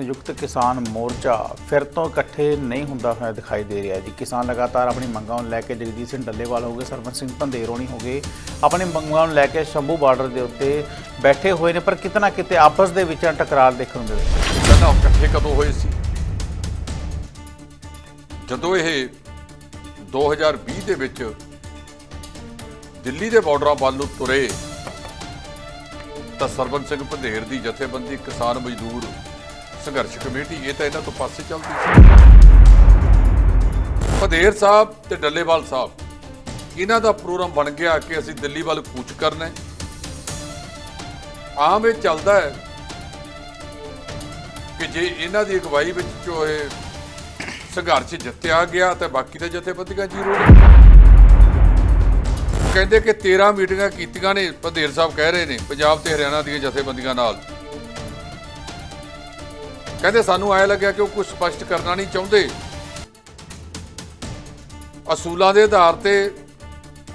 ਸੰਯੁਕਤ ਕਿਸਾਨ ਮੋਰਚਾ ਫਿਰ ਤੋਂ ਇਕੱਠੇ ਨਹੀਂ ਹੁੰਦਾ ਹੋਇਆ ਦਿਖਾਈ ਦੇ ਰਿਹਾ ਜੀ। ਕਿਸਾਨ ਲਗਾਤਾਰ ਆਪਣੀ ਮੰਗਾਂ ਨੂੰ ਲੈ ਕੇ ਜਗਜੀਤ ਸਿੰਘ ਡੱਲੇਵਾਲ ਹੋ ਗਏ ਸਰਵਨ ਸਿੰਘ ਪੰਧੇਰੋਣੀ ਹੋ ਗਏ, ਆਪਣੀ ਮੰਗਾਂ ਨੂੰ ਲੈ ਕੇ ਸ਼ੰਭੂ ਬਾਰਡਰ ਦੇ ਉੱਤੇ ਬੈਠੇ ਹੋਏ ਨੇ, ਪਰ ਕਿਤੇ ਨਾ ਕਿਤੇ ਆਪਸ ਦੇ ਵਿੱਚ ਟਕਰਾਰ ਦੇਖਣ ਨੂੰ ਮਿਲ ਪਹਿਲਾਂ ਇਕੱਠੇ ਕਦੋਂ ਹੋਏ ਸੀ? ਜਦੋਂ ਇਹ 2020 ਦੇ ਵਿੱਚ ਦਿੱਲੀ ਦੇ ਬਾਰਡਰਾਂ ਵੱਲ ਨੂੰ ਤੁਰੇ, ਤਾਂ ਸਰਬਨ ਸਿੰਘ ਪੰਧੇਰ ਦੀ ਜਥੇਬੰਦੀ ਕਿਸਾਨ ਮਜ਼ਦੂਰ ਸੰਘਰਸ਼ ਕਮੇਟੀ, ਇਹ ਤਾਂ ਇਹਨਾਂ ਤੋਂ ਪਾਸੇ ਚੱਲਦੀ ਸੀ। ਪੰਧੇਰ ਸਾਹਿਬ ਤੇ ਡੱਲੇਵਾਲ ਸਾਹਿਬ, ਇਹਨਾਂ ਦਾ ਪ੍ਰੋਗਰਾਮ ਬਣ ਗਿਆ ਕਿ ਅਸੀਂ ਦਿੱਲੀ ਵੱਲ ਕੂਚ ਕਰਨਾ ਹੈ। ਆਮ ਇਹ ਚੱਲਦਾ ਹੈ ਕਿ ਜੇ ਇਹਨਾਂ ਦੀ ਅਗਵਾਈ ਵਿੱਚ ਜੋ ਇਹ ਸੰਘਰਸ਼ ਜਿੱਤਿਆ ਗਿਆ, ਤਾਂ ਬਾਕੀ ਦੇ ਜਥੇਬੰਦੀਆਂ ਜ਼ੀਰੋ ਕਹਿੰਦੇ ਕਿ 13 ਮੀਟਿੰਗਾਂ ਕੀਤੀਆਂ ਨੇ, ਪੰਧੇਰ ਸਾਹਿਬ ਕਹਿ ਰਹੇ ਨੇ, ਪੰਜਾਬ ਤੇ ਹਰਿਆਣਾ ਦੀਆਂ ਜਥੇਬੰਦੀਆਂ ਨਾਲ। ਕਹਿੰਦੇ ਸਾਨੂੰ ਆਇਆ ਲੱਗਿਆ ਕਿ ਉਹ ਕੁਝ ਸਪਸ਼ਟ ਕਰਨਾ ਨਹੀਂ ਚਾਹੁੰਦੇ। ਅਸੂਲਾਂ ਦੇ ਆਧਾਰ ਤੇ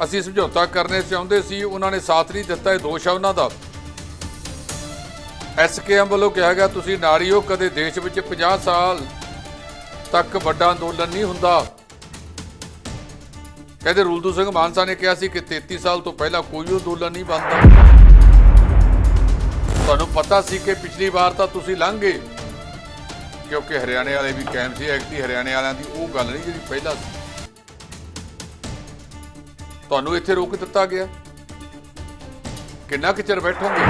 ਅਸੀਂ ਸਮਝੌਤਾ ਕਰਨੇ ਚਾਹੁੰਦੇ ਸੀ, ਉਹਨਾਂ ਨੇ ਸਾਥ ਨਹੀਂ ਦਿੱਤਾ, ਇਹ ਦੋਸ਼ ਆ ਉਹਨਾਂ ਦਾ। ਐਸਕੇਐਮ ਵੱਲੋਂ ਕਿਹਾ ਗਿਆ, ਤੁਸੀਂ ਨਾਰੀਓ ਕਦੇ ਦੇਸ਼ ਵਿੱਚ 50 ਸਾਲ ਤੱਕ ਵੱਡਾ ਅੰਦੋਲਨ ਨਹੀਂ ਹੁੰਦਾ। ਕਹਿੰਦੇ, ਰੂਲਦੂ ਸਿੰਘ ਮਾਨਸਾ ਨੇ ਕਿਹਾ ਸੀ ਕਿ 33 ਸਾਲ ਤੋਂ ਪਹਿਲਾਂ ਕੋਈ ਅੰਦੋਲਨ ਨਹੀਂ ਬਣਦਾ। ਤੁਹਾਨੂੰ ਪਤਾ ਸੀ ਕਿ ਪਿਛਲੀ ਵਾਰ ਤਾਂ ਤੁਸੀਂ ਲੰਘ ਗਏ। ਕਿਉਂਕਿ ਹਰਿਆਣੇ ਵਾਲੇ ਵੀ ਕਾਇਮ ਸੀ ਐਕਟੀ ਹਰਿਆਣੇ ਵਾਲਿਆਂ ਦੀ ਉਹ ਗੱਲ ਨਹੀਂ ਜਿਹੜੀ ਪਹਿਲਾਂ ਸੀ। ਤੁਹਾਨੂੰ ਇੱਥੇ ਰੋਕ ਦਿੱਤਾ ਗਿਆ। ਕਿੰਨਾ ਕੁ ਚਿਰ ਬੈਠੋਗੇ?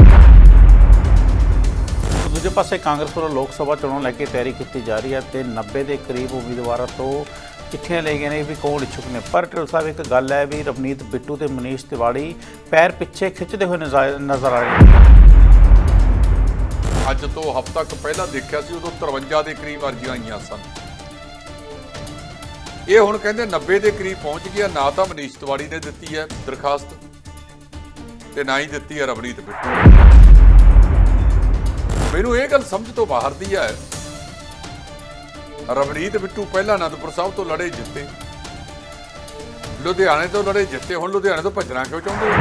ਦੂਜੇ ਪਾਸੇ ਕਾਂਗਰਸ ਵੱਲੋਂ ਲੋਕ ਸਭਾ ਚੋਣਾਂ ਲੈ ਕੇ ਤਿਆਰੀ ਕੀਤੀ ਜਾ ਰਹੀ ਹੈ ਤੇ 90 ਦੇ ਕਰੀਬ ਉਮੀਦਵਾਰਾਂ ਤੋਂ ਚਿੱਠੀਆਂ ਲੈ ਗਏ ਨੇ ਵੀ ਕੌਣ ਇੱਛੁਕ ਨੇ। ਪਰ ਢਿੱਲ ਸਾਹਿਬ, ਇੱਕ ਗੱਲ ਹੈ ਵੀ ਰਵਨੀਤ ਬਿੱਟੂ ਤੇ ਮਨੀਸ਼ ਤਿਵਾੜੀ ਪੈਰ ਪਿੱਛੇ ਖਿੱਚਦੇ ਹੋਏ ਨਜ਼ਰ ਨਜ਼ਰ ਆ ਰਹੇ ਨੇ। ਅੱਜ ਤੋਂ ਹਫ਼ਤਾ ਕੁ ਪਹਿਲਾਂ ਦੇਖਿਆ ਸੀ, ਉਦੋਂ 53 ਦੇ ਕਰੀਬ ਅਰਜ਼ੀਆਂ ਆਈਆਂ ਸਨ। ਇਹ ਹੁਣ ਕਹਿੰਦੇ 90 ਦੇ ਕਰੀਬ ਪਹੁੰਚ ਗਿਆ ਨਾ ਤਾਂ ਮਨੀਸ਼ ਤਿਵਾੜੀ ਨੇ ਦਿੱਤੀ ਹੈ ਦਰਖਾਸਤ ਤੇ ਨਾ ਹੀ ਦਿੱਤੀ ਹੈ ਰਵਨੀਤ ਬਿੱਟੂ। ਮੈਨੂੰ ਇਹ ਗੱਲ ਸਮਝ ਤੋਂ ਬਾਹਰ ਦੀ ਹੈ, ਰਵਨੀਤ ਬਿੱਟੂ ਪਹਿਲਾਂ ਅਨੰਦਪੁਰ ਸਾਹਿਬ ਤੋਂ ਲੜੇ ਜਿੱਤੇ। ਲੁਧਿਆਣੇ ਤੋਂ ਲੜੇ ਜਿੱਤੇ, ਹੁਣ ਲੁਧਿਆਣੇ ਤੋਂ ਭੱਜਣਾ ਕਿਉਂ ਚਾਹੁੰਦੇ ਹੋ?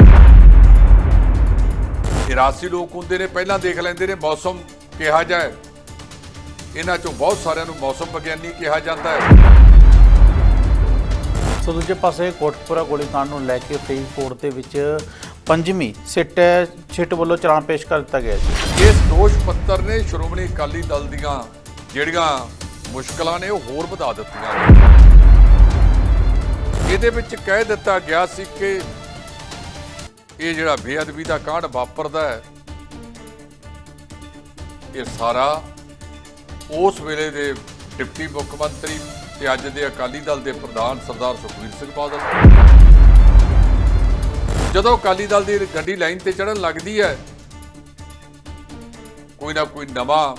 ਇਰਾਸੀ ਲੋਕ ਹੁੰਦੇ ਨੇ ਪਹਿਲਾਂ ਦੇਖ ਲੈਂਦੇ ਨੇ ਮੌਸਮ ਕਿਹਾ ਜਾਏ। ਇਹਨਾਂ ਚੋਂ ਬਹੁਤ ਸਾਰਿਆਂ ਨੂੰ ਮੌਸਮ ਵਿਗਿਆਨੀ ਕਿਹਾ ਜਾਂਦਾ ਹੈ। ਸੋ ਦੂਜੇ ਪਾਸੇ ਕੋਟਪੁਰਾ ਗੋਲੀकांड ਨੂੰ ਲੈ ਕੇ ਫਰੀਦਕੋਟ ਦੇ ਵਿੱਚ ਪੰਜਵੀਂ ਸਿੱਟ ਸਿੱਟ ਵੱਲੋਂ ਚਲਾਨ ਪੇਸ਼ ਕਰ ਦਿੱਤਾ ਗਿਆ ਜੀ। ਇਸ ਦੋਸ਼ ਪੱਤਰ ਨੇ ਸ਼੍ਰੋਮਣੀ ਅਕਾਲੀ ਦਲ ਦੀਆਂ ਜਿਹੜੀਆਂ ਮੁਸ਼ਕਲਾਂ ਨੇ ਉਹ ਹੋਰ ਵਧਾ ਦਿੱਤੀਆਂ ਇਹਦੇ ਵਿੱਚ ਕਹਿ ਦਿੱਤਾ ਗਿਆ ਸੀ ਕਿ ਇਹ ਜਿਹੜਾ ਬੇਅਦਬੀ ਦਾ ਕਾਂਡ ਵਾਪਰਦਾ ਹੈ, ਇਹ ਸਾਰਾ ਉਸ ਵੇਲੇ ਦੇ ਡਿਪਟੀ ਮੁੱਖ ਮੰਤਰੀ ਤੇ ਅੱਜ ਦੇ ਅਕਾਲੀ ਦਲ ਦੇ ਪ੍ਰਧਾਨ ਸਰਦਾਰ ਸੁਖਬੀਰ ਸਿੰਘ ਬਾਦਲ। ਜਦੋਂ ਅਕਾਲੀ ਦਲ ਦੀ ਗੱਡੀ ਲਾਈਨ ਤੇ ਚੜਨ ਲੱਗਦੀ ਹੈ, ਕੋਈ ਨਾ ਕੋਈ ਨਵਾਂ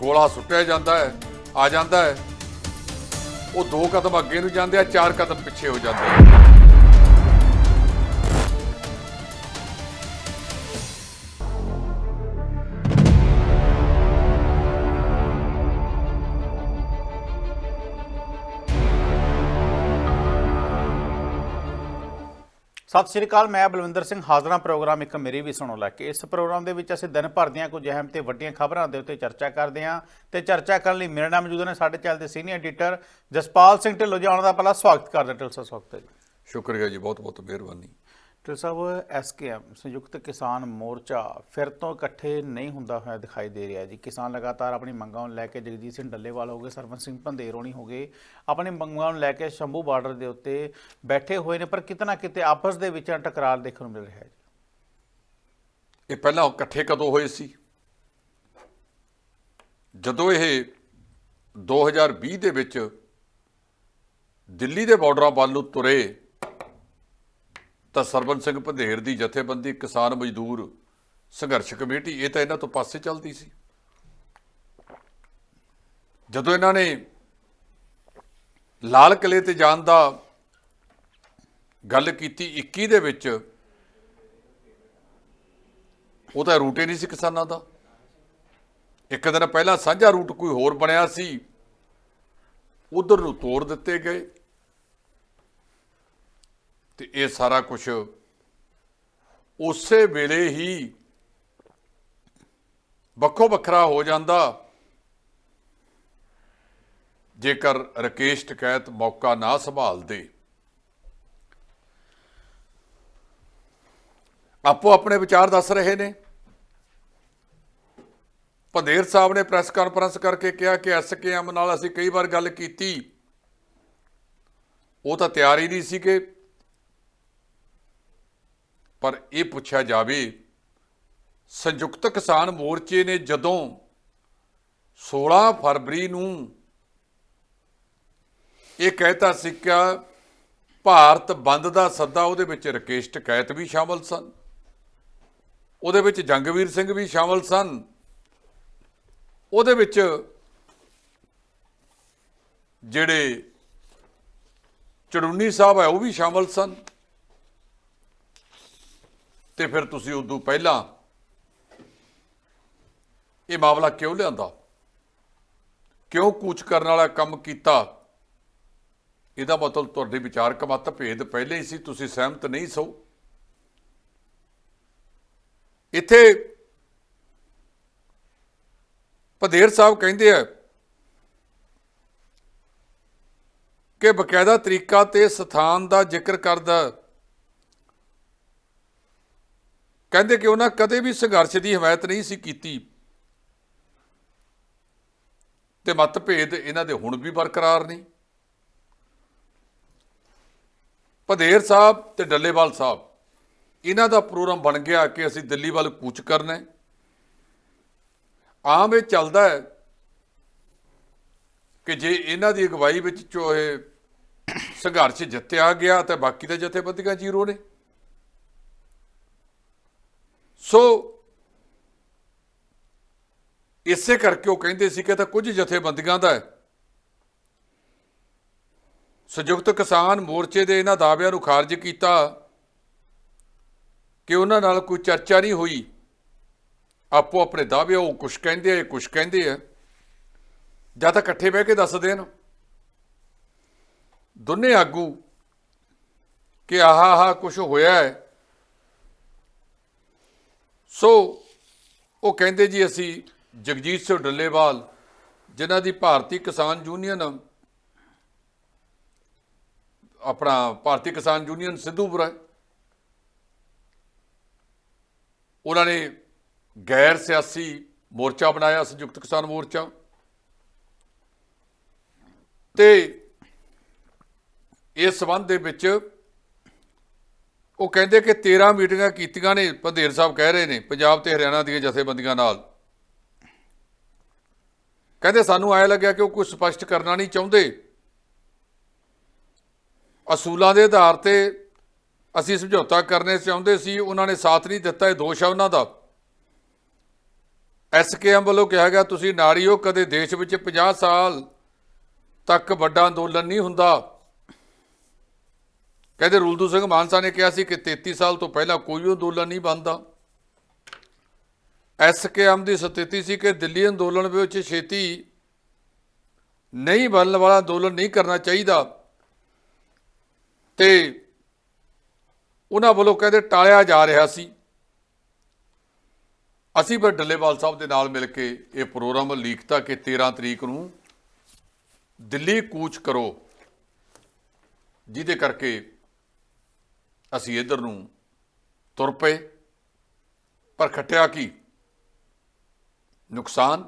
ਗੋਲਾ ਸੁੱਟਿਆ ਜਾਂਦਾ ਹੈ, ਆ ਜਾਂਦਾ ਹੈ। ਉਹ ਦੋ ਕਦਮ ਅੱਗੇ ਨੂੰ ਜਾਂਦੇ ਆ, ਚਾਰ ਕਦਮ ਪਿੱਛੇ ਹੋ ਜਾਂਦੇ ਆ। ਸਤਿ ਸ਼੍ਰੀ ਅਕਾਲ, ਮੈਂ ਬਲਵਿੰਦਰ ਸਿੰਘ ਹਾਜ਼ਰਾਂ ਪ੍ਰੋਗਰਾਮ ਇੱਕ ਮੇਰੀ ਵੀ ਸੁਣੋ ਲੈ ਕੇ। ਇਸ ਪ੍ਰੋਗਰਾਮ ਦੇ ਵਿੱਚ ਅਸੀਂ ਦਿਨ ਭਰ ਦੀਆਂ ਕੁਝ ਅਹਿਮ ਤੇ ਵੱਡੀਆਂ ਖਬਰਾਂ ਦੇ ਉੱਤੇ ਚਰਚਾ ਕਰਦੇ ਹਾਂ ਤੇ ਚਰਚਾ ਕਰਨ ਲਈ ਮੇਰੇ ਨਾਲ ਮੌਜੂਦ ਨੇ ਸਾਡੇ ਚੈਨਲ ਦੇ ਸੀਨੀਅਰ ਐਡੀਟਰ ਜਸਪਾਲ ਸਿੰਘ ਢਿੱਲੋਂ ਜੀ, ਆਉਣ ਦਾ ਪਹਿਲਾਂ ਸਵਾਗਤ ਕਰਦੇ ਢਿੱਲ ਢਿੱਲੋਂ ਸਵਾਗਤ ਹੈ ਜੀ। ਸ਼ੁਕਰੀਆ ਜੀ ਬਹੁਤ ਬਹੁਤ ਮਿਹਰਬਾਨੀ। ਢਿੱਲੋਂ ਸਾਹਿਬ, ਐਸਕੇਐਮ, ਸੰਯੁਕਤ ਕਿਸਾਨ ਮੋਰਚਾ ਫਿਰ ਤੋਂ ਇਕੱਠੇ ਨਹੀਂ ਹੁੰਦਾ ਹੋਇਆ ਦਿਖਾਈ ਦੇ ਰਿਹਾ ਜੀ। ਕਿਸਾਨ ਲਗਾਤਾਰ ਆਪਣੀ ਮੰਗਾਂ ਨੂੰ ਲੈ ਕੇ ਜਗਜੀਤ ਸਿੰਘ ਡੱਲੇਵਾਲ ਹੋ ਗਏ ਸਰਵਨ ਸਿੰਘ ਪੰਧੇਰੋਣੀ ਹੋ ਗਏ, ਆਪਣੀ ਮੰਗਾਂ ਨੂੰ ਲੈ ਕੇ ਸ਼ੰਭੂ ਬਾਰਡਰ ਦੇ ਉੱਤੇ ਬੈਠੇ ਹੋਏ ਨੇ, ਪਰ ਕਿਤੇ ਨਾ ਕਿਤੇ ਆਪਸ ਦੇ ਵਿੱਚ ਟਕਰਾਅ ਦੇਖਣ ਨੂੰ ਮਿਲ ਰਿਹਾ ਹੈ ਜੀ। ਇਹ ਪਹਿਲਾਂ ਇਕੱਠੇ ਕਦੋਂ ਹੋਏ ਸੀ? ਜਦੋਂ ਇਹ 2020 ਦੇ ਵਿੱਚ ਦਿੱਲੀ ਦੇ ਬਾਰਡਰਾਂ ਵੱਲ ਨੂੰ ਤੁਰੇ ਤਾਂ ਸਰਬਨ ਸਿੰਘ ਪੰਧੇਰ ਦੀ ਜਥੇਬੰਦੀ ਕਿਸਾਨ ਮਜ਼ਦੂਰ ਸੰਘਰਸ਼ ਕਮੇਟੀ, ਇਹ ਤਾਂ ਇਹਨਾਂ ਤੋਂ ਪਾਸੇ ਚੱਲਦੀ ਸੀ। ਜਦੋਂ ਇਹਨਾਂ ਨੇ ਲਾਲ ਕਿਲੇ ਤੇ ਜਾਣ ਦਾ ਗੱਲ ਕੀਤੀ 21 ਦੇ ਵਿੱਚ, ਉਹ ਤਾਂ ਰੂਟ ਹੀ ਨਹੀਂ ਸੀ ਕਿਸਾਨਾਂ ਦਾ। ਇੱਕ ਦਿਨ ਪਹਿਲਾਂ ਸਾਂਝਾ ਰੂਟ ਕੋਈ ਹੋਰ ਬਣਿਆ ਸੀ, ਉਧਰ ਨੂੰ ਤੋੜ ਦਿੱਤੇ ਗਏ। ਤੇ ਇਹ ਸਾਰਾ ਕੁਝ ਉਸੇ ਵੇਲੇ ਹੀ ਵੱਖੋ ਵੱਖਰਾ ਹੋ ਜਾਂਦਾ। ਜੇਕਰ ਰਕੇਸ਼ ਟਕੈਤ ਮੌਕਾ ਨਾ ਸੰਭਾਲਦੇ, ਆਪੋ ਆਪਣੇ ਵਿਚਾਰ ਦੱਸ ਰਹੇ ਨੇ। ਪੰਦੇਰ ਸਾਹਿਬ ਨੇ ਪ੍ਰੈਸ ਕਾਨਫਰੰਸ ਕਰਕੇ ਕਿਹਾ ਕਿ ਐਸਕੇਐਮ ਨਾਲ ਅਸੀਂ ਕਈ ਵਾਰ ਗੱਲ ਕੀਤੀ। ਉਹ ਤਾਂ ਤਿਆਰ ਹੀ ਨਹੀਂ ਸੀ ਕਿ ਪਰ ਇਹ ਪੁੱਛਿਆ ਜਾਵੇ, ਸੰਯੁਕਤ ਕਿਸਾਨ ਮੋਰਚੇ ਨੇ ਜਦੋਂ 16 ਫਰਵਰੀ ਨੂੰ ਇਹ ਕਹਿਤਾ ਸੀ ਕਿ ਭਾਰਤ ਬੰਦ ਦਾ ਸੱਦਾ ਉਹਦੇ ਵਿੱਚ ਰਕੇਸ਼ ਟਕੈਤ ਵੀ ਸ਼ਾਮਲ ਸਨ, ਉਹਦੇ ਵਿੱਚ ਜੰਗਵੀਰ ਸਿੰਘ ਵੀ ਸ਼ਾਮਲ ਸਨ, ਉਹਦੇ ਵਿੱਚ ਜਿਹੜੇ ਚੜੂਨੀ ਸਾਹਿਬ ਹੈ ਉਹ ਵੀ ਸ਼ਾਮਲ ਸਨ। ਤੇ ਫਿਰ ਤੁਸੀਂ ਉਦੋਂ ਪਹਿਲਾਂ ਇਹ ਮਾਮਲਾ ਕਿਉਂ ਲਿਆਂਦਾ? ਕਿਉਂ ਕੂਚ ਕਰਨ ਵਾਲਾ ਕੰਮ ਕੀਤਾ? ਇਹਦਾ ਮਤਲਬ ਤੁਹਾਡੇ ਵਿਚਾਰਕ ਮਤ ਭੇਦ ਪਹਿਲੇ ਹੀ ਸੀ, ਤੁਸੀਂ ਸਹਿਮਤ ਨਹੀਂ ਸੋ। ਇੱਥੇ ਪਧੇਰ ਸਾਹਿਬ ਕਹਿੰਦੇ ਆ ਕਿ ਬਕਾਇਦਾ ਤਰੀਕਾ ਤੇ ਸਥਾਨ ਦਾ ਜ਼ਿਕਰ ਕਰਦਾ ਕਹਿੰਦੇ ਕਿ ਉਹਨਾਂ ਕਦੇ ਵੀ ਸੰਘਰਸ਼ ਦੀ ਹਮਾਇਤ ਨਹੀਂ ਸੀ ਕੀਤੀ। ਤੇ ਮਤਭੇਦ ਇਹਨਾਂ ਦੇ ਹੁਣ ਵੀ ਬਰਕਰਾਰ ਨੇ। ਪਧੇਰ ਸਾਹਿਬ ਤੇ ਡੱਲੇਵਾਲ ਸਾਹਿਬ, ਇਹਨਾਂ ਦਾ ਪ੍ਰੋਗਰਾਮ ਬਣ ਗਿਆ ਕਿ ਅਸੀਂ ਦਿੱਲੀ ਵੱਲ ਕੂਚ ਕਰਨਾ ਹੈ। ਆਮ ਇਹ ਚੱਲਦਾ ਹੈ ਕਿ ਜੇ ਇਹਨਾਂ ਦੀ ਅਗਵਾਈ ਵਿੱਚ ਚੋ ਇਹ ਸੰਘਰਸ਼ ਜਿੱਤਿਆ ਗਿਆ ਤਾਂ ਬਾਕੀ ਦੇ ਜਥੇਬੰਦੀਆਂ ਜ਼ੀਰੋ ਨੇ। ਸੋ ਇਸੇ ਕਰਕੇ ਉਹ ਕਹਿੰਦੇ ਸੀ ਕਿ ਤਾਂ ਕੁਝ ਜਥੇਬੰਦੀਆਂ ਦਾ ਸੰਯੁਕਤ ਕਿਸਾਨ ਮੋਰਚੇ ਦੇ ਇਹਨਾਂ ਦਾਅਵਿਆਂ ਨੂੰ ਖਾਰਜ ਕੀਤਾ ਕਿ ਉਹਨਾਂ ਨਾਲ ਕੋਈ ਚਰਚਾ ਨਹੀਂ ਹੋਈ। ਆਪੋ ਆਪਣੇ ਦਾਅਵੇ, ਉਹ ਕੁਛ ਕਹਿੰਦੇ ਆ, ਇਹ ਕੁਛ ਕਹਿੰਦੇ ਆ। ਜਾਂ ਤਾਂ ਇਕੱਠੇ ਬਹਿ ਕੇ ਦੱਸ ਦੇਣ। ਦੋਨੇ ਆਗੂ ਕਿ ਆਹਾ ਆਹਾ ਕੁਛ ਹੋਇਆ ਹੈ। ਸੋ ਉਹ ਕਹਿੰਦੇ ਜੀ, ਅਸੀਂ ਜਗਜੀਤ ਸਿੰਘ ਡੱਲੇਵਾਲ, ਜਿਨ੍ਹਾਂ ਦੀ ਭਾਰਤੀ ਕਿਸਾਨ ਯੂਨੀਅਨ, ਆਪਣਾ ਭਾਰਤੀ ਕਿਸਾਨ ਯੂਨੀਅਨ ਸਿੱਧੂਪੁਰਾ ਉਹਨਾਂ ਨੇ ਗੈਰ ਸਿਆਸੀ ਮੋਰਚਾ ਬਣਾਇਆ, ਸੰਯੁਕਤ ਕਿਸਾਨ ਮੋਰਚਾ। ਤੇ ਇਸ ਸਬੰਧ ਦੇ ਵਿੱਚ ਉਹ ਕਹਿੰਦੇ ਕਿ 13 ਮੀਟਿੰਗਾਂ ਕੀਤੀਆਂ ਨੇ, ਪੰਧੇਰ ਸਾਹਿਬ ਕਹਿ ਰਹੇ ਨੇ, ਪੰਜਾਬ ਤੇ ਹਰਿਆਣਾ ਦੀਆਂ ਜਥੇਬੰਦੀਆਂ ਨਾਲ। ਕਹਿੰਦੇ ਸਾਨੂੰ ਆਇਆ ਲੱਗਿਆ ਕਿ ਉਹ ਕੁਝ ਸਪਸ਼ਟ ਕਰਨਾ ਨਹੀਂ ਚਾਹੁੰਦੇ। ਅਸੂਲਾਂ ਦੇ ਆਧਾਰ ਤੇ ਅਸੀਂ ਸਮਝੌਤਾ ਕਰਨੇ ਚਾਹੁੰਦੇ ਸੀ, ਉਹਨਾਂ ਨੇ ਸਾਥ ਨਹੀਂ ਦਿੱਤਾ, ਇਹ ਦੋਸ਼ ਆ ਉਹਨਾਂ ਦਾ। ਐਸਕੇਐਮ ਵੱਲੋਂ ਕਿਹਾ ਗਿਆ, ਤੁਸੀਂ ਨਾਰੀਓ ਕਦੇ ਦੇਸ਼ ਵਿੱਚ 50 ਸਾਲ ਤੱਕ ਵੱਡਾ ਅੰਦੋਲਨ ਨਹੀਂ ਹੁੰਦਾ। ਕਹਿੰਦੇ ਰੁਲਦੂ ਸਿੰਘ ਮਾਨਸਾ ਨੇ ਕਿਹਾ ਸੀ ਕਿ 33 ਸਾਲ ਤੋਂ ਪਹਿਲਾਂ ਕੋਈ ਅੰਦੋਲਨ ਨਹੀਂ ਬਣਦਾ। ਐਸਕੇਐਮ ਦੀ ਸਥਿਤੀ ਸੀ ਕਿ ਦਿੱਲੀ ਅੰਦੋਲਨ ਵਿੱਚ ਛੇਤੀ ਨਹੀਂ ਬਣਨ ਵਾਲਾ ਅੰਦੋਲਨ ਨਹੀਂ ਕਰਨਾ ਚਾਹੀਦਾ। ਤੇ ਉਹਨਾਂ ਵੱਲੋਂ ਕਹਿੰਦੇ ਟਾਲਿਆ ਜਾ ਰਿਹਾ ਸੀ। ਅਸੀਂ ਫਿਰ ਡੱਲੇਵਾਲ ਸਾਹਿਬ ਦੇ ਨਾਲ ਮਿਲ ਕੇ ਇਹ ਪ੍ਰੋਗਰਾਮ ਲੀਕਤਾ ਕਿ 13 ਤਰੀਕ ਨੂੰ ਦਿੱਲੀ ਕੂਚ ਕਰੋ, ਜਿਹਦੇ ਕਰਕੇ ਅਸੀਂ ਇਧਰ ਨੂੰ ਤੁਰ ਪਏ, ਪਰ ਖਟਿਆ ਕੀ? ਨੁਕਸਾਨ?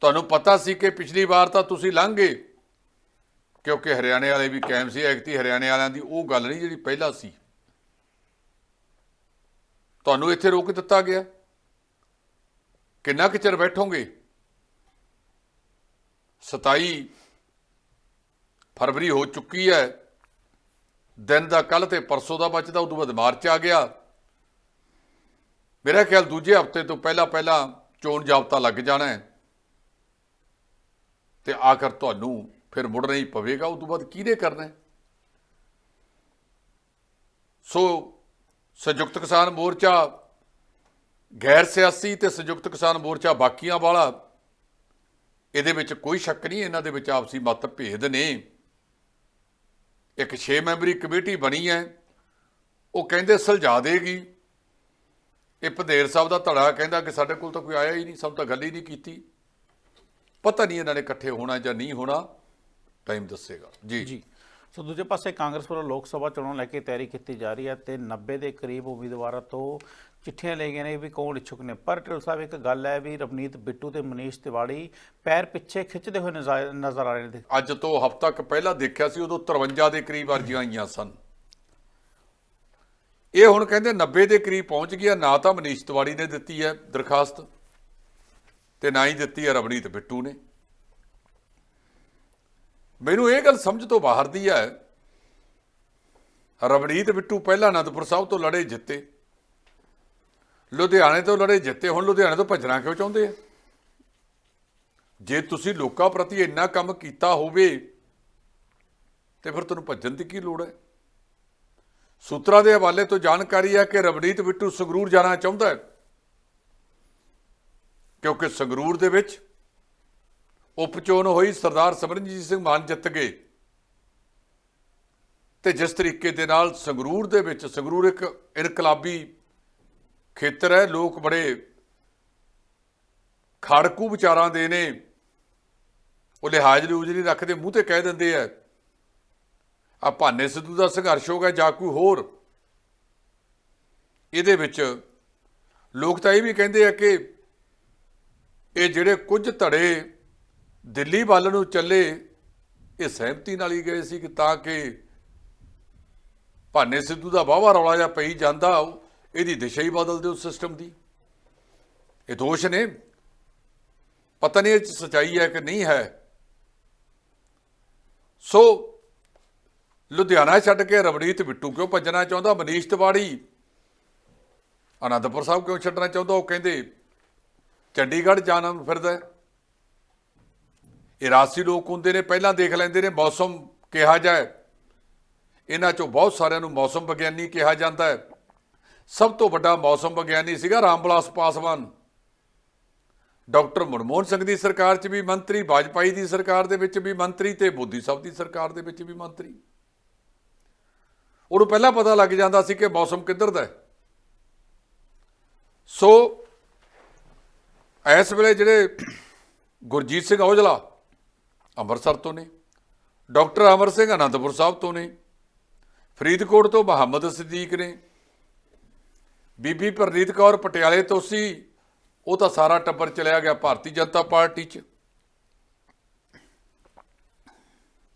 ਤੁਹਾਨੂੰ ਪਤਾ ਸੀ ਕਿ ਪਿਛਲੀ ਵਾਰ ਤਾਂ ਤੁਸੀਂ ਲੰਘ ਗਏ, ਕਿਉਂਕਿ ਹਰਿਆਣੇ ਵਾਲੇ ਵੀ ਕਾਇਮ ਸੀ ਐਕਤੀ ਹਰਿਆਣੇ ਵਾਲਿਆਂ ਦੀ ਉਹ ਗੱਲ ਨਹੀਂ ਜਿਹੜੀ ਪਹਿਲਾਂ ਸੀ। ਤੁਹਾਨੂੰ ਇੱਥੇ ਰੋਕ ਦਿੱਤਾ ਗਿਆ? ਕਿੰਨਾ ਕੁ ਚਿਰ ਬੈਠੋਗੇ? 27 ਫਰਵਰੀ ਹੋ ਚੁੱਕੀ ਹੈ। ਦਿਨ ਦਾ ਕੱਲ ਤੇ ਪਰਸੋਂ ਦਾ ਬਚਦਾ, ਉਦੋਂ ਬਾਅਦ ਮਾਰਚ ਆ ਗਿਆ। ਮੇਰਾ ਖਿਆਲ ਦੂਜੇ ਹਫ਼ਤੇ ਤੋਂ ਪਹਿਲਾਂ ਪਹਿਲਾਂ ਚੋਣ ਜਾਬਤਾ ਲੱਗ ਜਾਣਾ ਹੈ। ਤੇ ਆਖਰ ਤੁਹਾਨੂੰ ਫਿਰ ਮੁੜਨਾ ਹੀ ਪਵੇਗਾ ਉਸ ਤੋਂ ਬਾਅਦ ਕਿਹਦੇ ਕਰਨਾ ਸੋ ਸੰਯੁਕਤ ਕਿਸਾਨ ਮੋਰਚਾ, ਗੈਰ ਸਿਆਸੀ ਤੇ ਸੰਯੁਕਤ ਕਿਸਾਨ ਮੋਰਚਾ ਬਾਕੀਆਂ ਵਾਲਾ, ਇਹਦੇ ਵਿੱਚ ਕੋਈ ਸ਼ੱਕ ਨਹੀਂ, ਇਹਨਾਂ ਦੇ ਵਿੱਚ ਆਪਸੀ ਮਤਭੇਦ ਨੇ। ਇੱਕ 6 ਮੈਂਬਰੀ ਕਮੇਟੀ ਬਣੀ ਹੈ, ਉਹ ਕਹਿੰਦੇ ਸੁਲਝਾ ਦੇਗੀ। ਇਹ ਪਧੇਰ ਸਾਹਿਬ ਦਾ ਧੜਾ ਕਹਿੰਦਾ ਕਿ ਸਾਡੇ ਕੋਲ ਤਾਂ ਕੋਈ ਆਇਆ ਹੀ ਨਹੀਂ ਸਭ ਤਾਂ ਗੱਲ ਹੀ ਨਹੀਂ ਕੀਤੀ। ਪਤਾ ਨਹੀਂ ਇਹਨਾਂ ਨੇ ਇਕੱਠੇ ਹੋਣਾ ਜਾਂ ਨਹੀਂ ਹੋਣਾ, ਟਾਈਮ ਦੱਸੇਗਾ। ਜੀ। ਜੀ। ਸੋ ਦੂਜੇ ਪਾਸੇ ਕਾਂਗਰਸ ਵੱਲੋਂ ਲੋਕ ਸਭਾ ਚੋਣਾਂ ਲੈ ਕੇ ਤਿਆਰੀ ਕੀਤੀ ਜਾ ਰਹੀ ਹੈ ਤੇ 90 ਦੇ ਕਰੀਬ ਉਮੀਦਵਾਰਾਂ ਤੋਂ ਚਿੱਠੀਆਂ ਲੈ ਗਏ ਨੇ ਵੀ ਕੌਣ ਇੱਛੁਕ ਨੇ। ਪਰ ਢਿੱਲ ਸਾਹਿਬ, ਇੱਕ ਗੱਲ ਹੈ ਵੀ ਰਵਨੀਤ ਬਿੱਟੂ ਤੇ ਮਨੀਸ਼ ਤਿਵਾੜੀ ਪੈਰ ਪਿੱਛੇ ਖਿੱਚਦੇ ਹੋਏ ਨਜ਼ਰ ਨਜ਼ਰ ਆ ਰਹੇ ਨੇ। ਅੱਜ ਤੋਂ ਹਫ਼ਤਾ ਕੁ ਪਹਿਲਾਂ ਦੇਖਿਆ ਸੀ, ਉਦੋਂ 53 ਦੇ ਕਰੀਬ ਅਰਜ਼ੀਆਂ ਆਈਆਂ ਸਨ। ਇਹ ਹੁਣ ਕਹਿੰਦੇ 90 ਦੇ ਕਰੀਬ ਪਹੁੰਚ ਗਿਆ ਨਾ ਤਾਂ ਮਨੀਸ਼ ਤਿਵਾੜੀ ਨੇ ਦਿੱਤੀ ਹੈ ਦਰਖਾਸਤ ਤੇ ਨਾ ਹੀ ਦਿੱਤੀ ਹੈ ਰਵਨੀਤ ਬਿੱਟੂ ਨੇ। ਮੈਨੂੰ ਇਹ ਗੱਲ ਸਮਝ ਤੋਂ ਬਾਹਰ ਦੀ ਹੈ, ਰਵਨੀਤ ਬਿੱਟੂ ਪਹਿਲਾਂ ਅਨੰਦਪੁਰ ਸਾਹਿਬ ਤੋਂ ਲੜੇ ਜਿੱਤੇ। ਲੁਧਿਆਣੇ ਤੋਂ ਲੜੇ, ਜਿੱਤੇ ਹੁਣ ਲੁਧਿਆਣੇ ਤੋਂ ਭੱਜਣਾ ਕਿਉਂ ਚਾਹੁੰਦੇ ਆ? ਜੇ ਤੁਸੀਂ ਲੋਕਾਂ ਪ੍ਰਤੀ ਇੰਨਾ ਕੰਮ ਕੀਤਾ ਹੋਵੇ, ਤੇ ਫਿਰ ਤੁਹਾਨੂੰ ਭੱਜਣ ਦੀ ਕੀ ਲੋੜ ਹੈ? ਸੂਤਰਾਂ ਦੇ ਹਵਾਲੇ ਤੋਂ ਜਾਣਕਾਰੀ ਹੈ ਕਿ ਰਵਨੀਤ ਬਿੱਟੂ ਸੰਗਰੂਰ ਜਾਣਾ ਚਾਹੁੰਦਾ ਹੈ। ਕਿਉਂਕਿ ਸੰਗਰੂਰ ਦੇ ਵਿੱਚ ਉਪਚੋਣ ਹੋਈ ਸਰਦਾਰ ਸਿਮਰਨਜੀਤ ਸਿੰਘ ਮਾਨ ਜਿੱਤ ਗਏ। ਤੇ ਜਿਸ ਤਰੀਕੇ ਦੇ ਨਾਲ ਸੰਗਰੂਰ ਦੇ ਵਿੱਚ, ਸੰਗਰੂਰ ਇੱਕ ਇਨਕਲਾਬੀ ਖੇਤਰ ਹੈ, ਲੋਕ ਬੜੇ ਖੜਕੂ ਵਿਚਾਰਾਂ ਦੇ ਨੇ। ਉਹ ਲਿਹਾਜ਼ ਲੂਜ ਨਹੀਂ ਰੱਖਦੇ, ਮੂੰਹ ਤੇ ਕਹਿ ਦਿੰਦੇ ਆ ਆ ਭਾਨੇ ਸਿੱਧੂ ਦਾ ਸੰਘਰਸ਼ ਹੋ ਗਿਆ ਜਾਂ ਕੋਈ ਹੋਰ। ਇਹਦੇ ਵਿੱਚ ਲੋਕ ਤਾਂ ਇਹ ਵੀ ਕਹਿੰਦੇ ਆ ਕਿ ਇਹ ਜਿਹੜੇ ਕੁਝ ਧੜੇ ਦਿੱਲੀ ਵੱਲ ਨੂੰ ਚੱਲੇ, ਇਹ ਸਹਿਮਤੀ ਨਾਲ ਹੀ ਗਏ ਸੀ ਕਿ ਤਾਂ ਕਿ ਭਾਨੇ ਸਿੱਧੂ ਦਾ ਵਾਹਵਾ ਰੌਲਾ ਜਾਂ ਪਈ ਜਾਂਦਾ ਇਹਦੀ ਦਿਸ਼ਾ ਹੀ ਬਦਲ ਦਿਓ ਸਿਸਟਮ ਦੀ। ਇਹ ਦੋਸ਼ ਨੇ। ਪਤਾ ਨਹੀਂ ਇਹ 'ਚ ਸਚਾਈ ਹੈ ਕਿ ਨਹੀਂ ਹੈ। ਸੋ, ਲੁਧਿਆਣਾ ਛੱਡ ਕੇ ਰਵਨੀਤ ਬਿੱਟੂ ਕਿਉਂ ਭੱਜਣਾ ਚਾਹੁੰਦਾ? ਮਨੀਸ਼ ਤਿਵਾੜੀ ਅਨੰਦਪੁਰ ਸਾਹਿਬ ਕਿਉਂ ਛੱਡਣਾ ਚਾਹੁੰਦਾ? ਉਹ ਕਹਿੰਦੇ, ਚੰਡੀਗੜ੍ਹ ਜਾਣਾ ਫਿਰਦਾ ਹੈ। ਇਹ ਰਾਸੀ ਲੋਕ ਹੁੰਦੇ ਨੇ, ਪਹਿਲਾਂ ਦੇਖ ਲੈਂਦੇ ਨੇ, ਮੌਸਮ ਕਿਹਾ ਜਾਏ। ਇਹਨਾਂ ਚੋਂ ਬਹੁਤ ਸਾਰਿਆਂ ਨੂੰ ਮੌਸਮ ਵਿਗਿਆਨੀ ਕਿਹਾ ਜਾਂਦਾ ਹੈ। ਸਭ ਤੋਂ ਵੱਡਾ ਮੌਸਮ ਵਿਗਿਆਨੀ ਸੀਗਾ ਰਾਮਬਲਾਸ ਪਾਸਵਾਨ। ਡਾਕਟਰ ਮਨਮੋਹਨ ਸਿੰਘ ਦੀ ਸਰਕਾਰ 'ਚ ਵੀ ਮੰਤਰੀ ਵਾਜਪਾਈ ਦੀ ਸਰਕਾਰ ਦੇ ਵਿੱਚ ਵੀ ਮੰਤਰੀ ਤੇ ਮੋਦੀ ਸਾਹਿਬ ਦੀ ਸਰਕਾਰ ਦੇ ਵਿੱਚ ਵੀ ਮੰਤਰੀ। ਉਹਨੂੰ ਪਹਿਲਾਂ ਪਤਾ ਲੱਗ ਜਾਂਦਾ ਸੀ ਕਿ ਮੌਸਮ ਕਿੱਧਰ ਦਾ ਹੈ। ਸੋ ਇਸ ਵੇਲੇ ਜਿਹੜੇ ਗੁਰਜੀਤ ਸਿੰਘ ਔਜਲਾ ਅੰਮ੍ਰਿਤਸਰ ਤੋਂ ਨੇ, ਡਾਕਟਰ ਅਮਰ ਸਿੰਘ ਅਨੰਦਪੁਰ ਸਾਹਿਬ ਤੋਂ ਨੇ, ਫਰੀਦਕੋਟ ਤੋਂ ਮੁਹੰਮਦ ਸਦੀਕ ਨੇ ਬੀਬੀ ਪ੍ਰਨੀਤ ਕੌਰ ਪਟਿਆਲੇ ਤੋਂ ਸੀ। ਉਹ ਤਾਂ ਸਾਰਾ ਟੱਬਰ ਚਲਿਆ ਗਿਆ ਭਾਰਤੀ ਜਨਤਾ ਪਾਰਟੀ 'ਚ।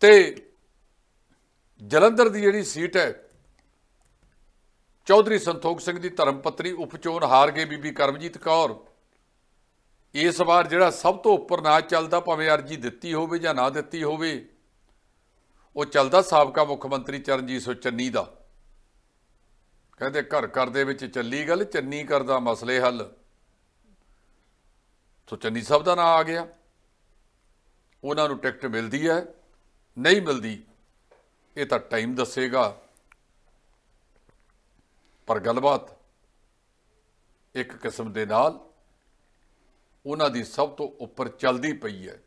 ਤੇ ਜਲੰਧਰ ਦੀ ਜਿਹੜੀ ਸੀਟ ਹੈ, ਚੌਧਰੀ ਸੰਤੋਖ ਸਿੰਘ ਦੀ ਧਰਮ ਪਤਨੀ ਉਪਚੋਣ ਹਾਰ ਗਏ ਬੀਬੀ ਕਰਮਜੀਤ ਕੌਰ। ਇਸ ਵਾਰ ਜਿਹੜਾ ਸਭ ਤੋਂ ਉੱਪਰ ਨਾ ਚੱਲਦਾ, ਭਾਵੇਂ ਅਰਜੀ ਦਿੱਤੀ ਹੋਵੇ ਜਾਂ ਨਾ ਦਿੱਤੀ ਹੋਵੇ, ਉਹ ਚੱਲਦਾ ਸਾਬਕਾ ਮੁੱਖ ਮੰਤਰੀ ਚਰਨਜੀਤ ਸਿੰਘ ਚੰਨੀ ਦਾ। ਕਹਿੰਦੇ ਘਰ ਘਰ ਦੇ ਵਿੱਚ ਚੱਲੀ ਗੱਲ, ਚੰਨੀ ਕਰਦਾ ਮਸਲੇ ਹੱਲ। ਸੋ ਚੰਨੀ ਸਾਹਿਬ ਦਾ ਨਾਂ ਆ ਗਿਆ। ਉਹਨਾਂ ਨੂੰ ਟਿਕਟ ਮਿਲਦੀ ਹੈ, ਨਹੀਂ ਮਿਲਦੀ, ਇਹ ਤਾਂ ਟਾਈਮ ਦੱਸੇਗਾ। ਪਰ ਗੱਲਬਾਤ ਇੱਕ ਕਿਸਮ ਦੇ ਨਾਲ ਉਹਨਾਂ ਦੀ ਸਭ ਤੋਂ ਉੱਪਰ ਚੱਲਦੀ ਪਈ ਹੈ।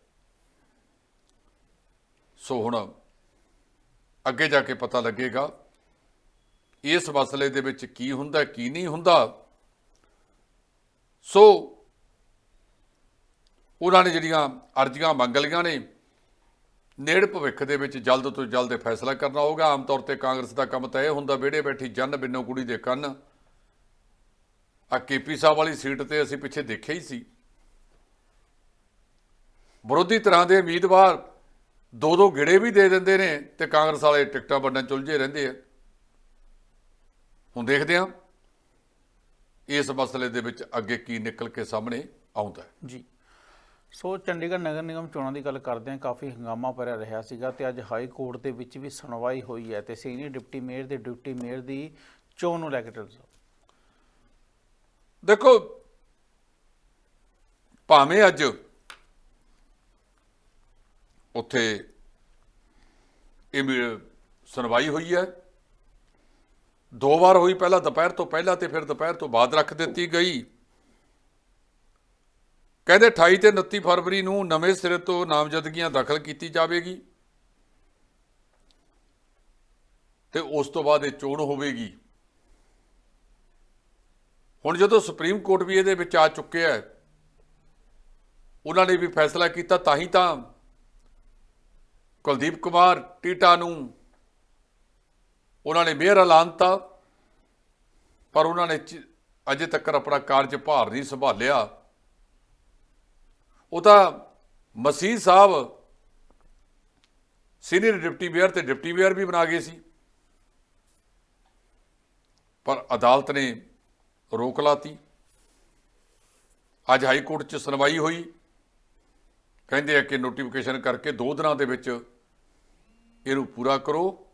ਸੋ ਹੁਣ ਅੱਗੇ ਜਾ ਕੇ ਪਤਾ ਲੱਗੇਗਾ ਇਸ ਮਸਲੇ ਦੇ ਵਿੱਚ ਕੀ ਹੁੰਦਾ, ਕੀ ਨਹੀਂ ਹੁੰਦਾ? ਸੋ, ਉਹਨਾਂ ਨੇ ਜਿਹੜੀਆਂ ਅਰਜ਼ੀਆਂ ਮੰਗ ਲਈਆਂ ਨੇ, ਨੇੜ ਭਵਿੱਖ ਦੇ ਵਿੱਚ ਜਲਦ ਤੋਂ ਜਲਦ ਫੈਸਲਾ ਕਰਨਾ ਹੋਗਾ ਆਮ ਤੌਰ ਤੇ ਕਾਂਗਰਸ ਦਾ ਕੰਮ ਤਾਂ ਇਹ ਹੁੰਦਾ, ਵਿਹੜੇ ਬੈਠੀ ਜਨ ਬਿੰਨੋ ਕੁੜੀ ਦੇ ਕੰਨ। ਆ ਕੇਪੀ ਸਾਹਿਬ ਵਾਲੀ ਸੀਟ ਤੇ ਅਸੀਂ ਪਿੱਛੇ ਦੇਖਿਆ ਹੀ ਸੀ। ਵਿਰੋਧੀ ਤਰ੍ਹਾਂ ਦੇ ਉਮੀਦਵਾਰ ਦੋ ਦੋ ਗਿੜੇ ਵੀ ਦੇ ਦਿੰਦੇ ਨੇ ਤੇ ਕਾਂਗਰਸ ਵਾਲੇ ਟਿਕਟਾਂ ਵੰਡਣ ਚੁਲਝੇ ਰਹਿੰਦੇ ਆ। ਹੁਣ ਦੇਖਦੇ ਹਾਂ ਇਸ ਮਸਲੇ ਦੇ ਵਿੱਚ ਅੱਗੇ ਕੀ ਨਿਕਲ ਕੇ ਸਾਹਮਣੇ ਆਉਂਦਾ ਹੈ। ਜੀ। ਸੋ ਚੰਡੀਗੜ੍ਹ ਨਗਰ ਨਿਗਮ ਚੋਣਾਂ ਦੀ ਗੱਲ ਕਰਦੇ ਹਾਂ ਕਾਫੀ ਹੰਗਾਮਾ ਭਰਿਆ ਰਿਹਾ ਸੀਗਾ ਤੇ ਅੱਜ ਹਾਈ ਕੋਰਟ ਦੇ ਵਿੱਚ ਵੀ ਸੁਣਵਾਈ ਹੋਈ ਹੈ ਤੇ ਸੀਨੀਅਰ ਡਿਪਟੀ ਮੇਅਰ ਤੇ ਡਿਪਟੀ ਮੇਅਰ ਦੀ ਚੋਣ ਨੂੰ ਲੈ ਕੇ ਦੇਖੋ ਭਾਵੇਂ ਅੱਜ ਉੱਥੇ ਇਹ ਸੁਣਵਾਈ ਹੋਈ ਹੈ ਦੋ ਵਾਰ ਹੋਈ, ਪਹਿਲਾਂ ਦੁਪਹਿਰ ਤੋਂ ਪਹਿਲਾਂ ਤੇ ਫਿਰ ਦੁਪਹਿਰ ਤੋਂ ਬਾਅਦ ਰੱਖ ਦਿੱਤੀ ਗਈ। ਕਹਿੰਦੇ 28 ਤੇ 29 ਫਰਵਰੀ ਨੂੰ ਨਵੇਂ ਸਿਰੇ ਤੋਂ ਨਾਮਜ਼ਦਗੀਆਂ ਦਾਖਲ ਕੀਤੀ ਜਾਵੇਗੀ ਤੇ ਉਸ ਤੋਂ ਬਾਅਦ ਇਹ ਚੋਣ ਹੋਵੇਗੀ। ਹੁਣ ਜਦੋਂ ਸੁਪਰੀਮ ਕੋਰਟ ਵੀ ਇਹਦੇ ਵਿੱਚ ਆ ਚੁੱਕਿਆ ਹੈ, ਉਹਨਾਂ ਨੇ ਵੀ ਫੈਸਲਾ ਕੀਤਾ, ਤਾਂ ਹੀ ਤਾਂ ਕੁਲਦੀਪ ਕੁਮਾਰ, ਟੀਟਾ ਨੂੰ ਉਹਨਾਂ ਨੇ ਮੇਅਰ ਐਲਾਨ ਐਲਾਨਤਾ, ਪਰ ਉਹਨਾਂ ਨੇ ਚ- ਅਜੇ ਤੱਕ ਆਪਣਾ ਕਾਰਜ ਭਾਰ ਨਹੀਂ ਸੰਭਾਲਿਆ। ਉਹ ਤਾਂ Masih Sahib senior deputy mayor ਤੇ ਡਿਪਟੀ ਮੇਅਰ ਵੀ ਬਣਾ ਗਏ ਸੀ। ਪਰ ਅਦਾਲਤ ਨੇ ਰੋਕ ਲਾਤੀ। ਅੱਜ ਹਾਈ ਕੋਰਟ 'ਚ ਸੁਣਵਾਈ ਹੋਈ। ਕਹਿੰਦੇ ਆ ਕਿ ਨੋਟੀਫਿਕੇਸ਼ਨ ਕਰਕੇ 2 ਦਿਨਾਂ ਦੇ ਵਿੱਚ ਇਹਨੂੰ ਪੂਰਾ ਕਰੋ।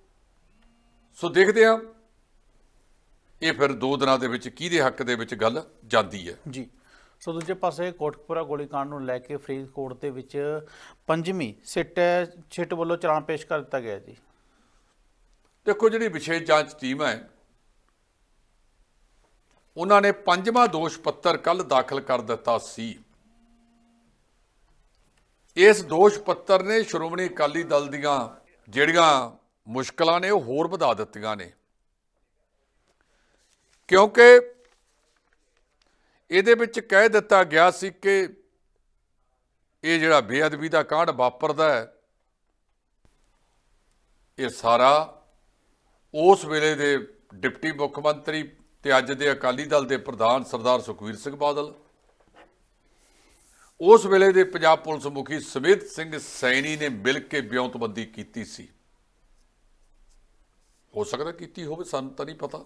ਸੋ ਦੇਖਦੇ ਆ ਇਹ ਫਿਰ 2 ਦਿਨਾਂ ਦੇ ਵਿੱਚ ਕਿਹਦੇ ਹੱਕ ਦੇ ਵਿੱਚ ਗੱਲ ਜਾਂਦੀ ਹੈ। ਜੀ। ਸੋ ਦੂਜੇ ਪਾਸੇ ਕੋਟਕਪੁਰਾ ਗੋਲੀकांड ਨੂੰ ਲੈ ਕੇ ਫਰੀਦਕੋਟ ਦੇ ਵਿੱਚ ਪੰਜਵੀਂ ਸਿੱਟ ਛਿੱਟ ਵੱਲੋਂ ਚਲਾਨ ਪੇਸ਼ ਕਰ ਦਿੱਤਾ ਗਿਆ ਜੀ। ਦੇਖੋ ਜਿਹੜੀ ਵਿਸ਼ੇਸ਼ ਜਾਂਚ ਟੀਮ ਹੈ ਉਹਨਾਂ ਨੇ ਪੰਜਵਾਂ ਦੋਸ਼ ਪੱਤਰ ਕੱਲ ਦਾਖਲ ਕਰ ਦਿੱਤਾ ਸੀ। ਇਸ ਦੋਸ਼ ਪੱਤਰ ਨੇ ਸ਼੍ਰੋਮਣੀ ਅਕਾਲੀ ਦਲ ਦੀਆਂ ਜਿਹੜੀਆਂ ਮੁਸ਼ਕਲਾਂ ਨੇ, ਉਹ ਹੋਰ ਵਧਾ ਦਿੱਤੀਆਂ ਨੇ। ਕਿਉਂਕਿ ਇਹਦੇ ਵਿੱਚ ਕਹਿ ਦਿੱਤਾ ਗਿਆ ਸੀ ਕਿ ਇਹ ਜਿਹੜਾ ਬੇਅਦਬੀ ਦਾ ਕਾਂਡ ਵਾਪਰਦਾ ਹੈ, ਇਹ ਸਾਰਾ ਉਸ ਵੇਲੇ ਦੇ ਡਿਪਟੀ ਮੁੱਖ ਮੰਤਰੀ ਤੇ ਅੱਜ ਦੇ ਅਕਾਲੀ ਦਲ ਦੇ ਪ੍ਰਧਾਨ ਸਰਦਾਰ ਸੁਖਵੀਰ ਸਿੰਘ ਬਾਦਲ, ਉਸ ਵੇਲੇ ਦੇ ਪੰਜਾਬ ਪੁਲਿਸ ਮੁਖੀ ਸਮੇਤ ਸਿੰਘ ਸੈਣੀ ਨੇ ਮਿਲ ਕੇ ਬਿਉਂਤਬੰਦੀ ਕੀਤੀ ਸੀ। ਹੋ ਸਕਦਾ ਕੀਤੀ ਹੋਵੇ, ਸਾਨੂੰ ਤਾਂ ਨਹੀਂ ਪਤਾ।